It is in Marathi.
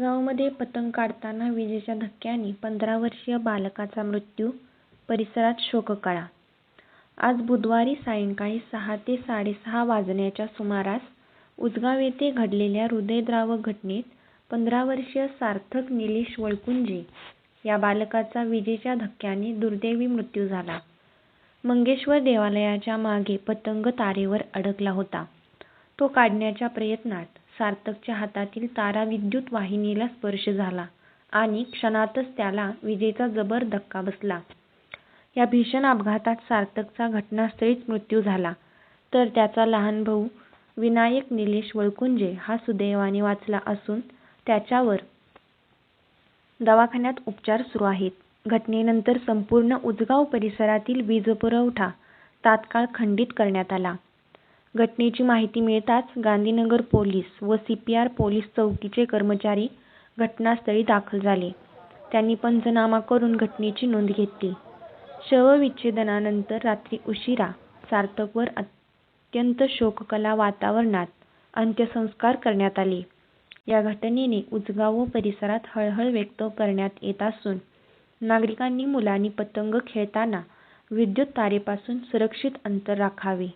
पतंग काढताना विजेच्या धक्क्याने पंधरा वर्षीय बालकाचा मृत्यू, परिसरात शोककळा आज बुधवारी सायंकाळी सहा ते साडेसहा वाजण्याच्या सुमारास उजगाव येथे घडलेल्या हृदयद्रावक घटनेत पंधरा वर्षीय सार्थक निलेश वळकुंजे या बालकाचा विजेच्या धक्क्याने दुर्दैवी मृत्यू झाला. मंगेश्वर देवालयाच्या मागे पतंग तारेवर अडकला होता. तो काढण्याच्या प्रयत्नात सार्थकच्या हातातील तारा विद्युत वाहिनीला स्पर्श झाला आणि क्षणातच त्याला विजेचा जबर धक्का बसला. या भीषण अपघातात सार्थकचा घटनास्थळीच मृत्यू झाला तर त्याचा लहान भाऊ विनायक निलेश वळकुंजे हा सुदैवाने वाचला असून त्याच्यावर दवाखान्यात उपचार सुरू आहेत. घटनेनंतर संपूर्ण उजगाव परिसरातील वीजपुरवठा तात्काळ खंडित करण्यात आला. घटनेची माहिती मिळताच गांधीनगर पोलीस व सीपीआर पोलीस चौकीचे कर्मचारी घटनास्थळी दाखल झाले. त्यांनी पंचनामा करून घटनेची नोंद घेतली. शवविच्छेदनानंतर रात्री उशिरा सार्थकवर अत्यंत शोककला वातावरणात अंत्यसंस्कार करण्यात आले. या घटनेने उजगाव व परिसरात हळहळ व्यक्त करण्यात येत असून नागरिकांनी मुलांनी पतंग खेळताना विद्युत तारेपासून सुरक्षित अंतर राखावे.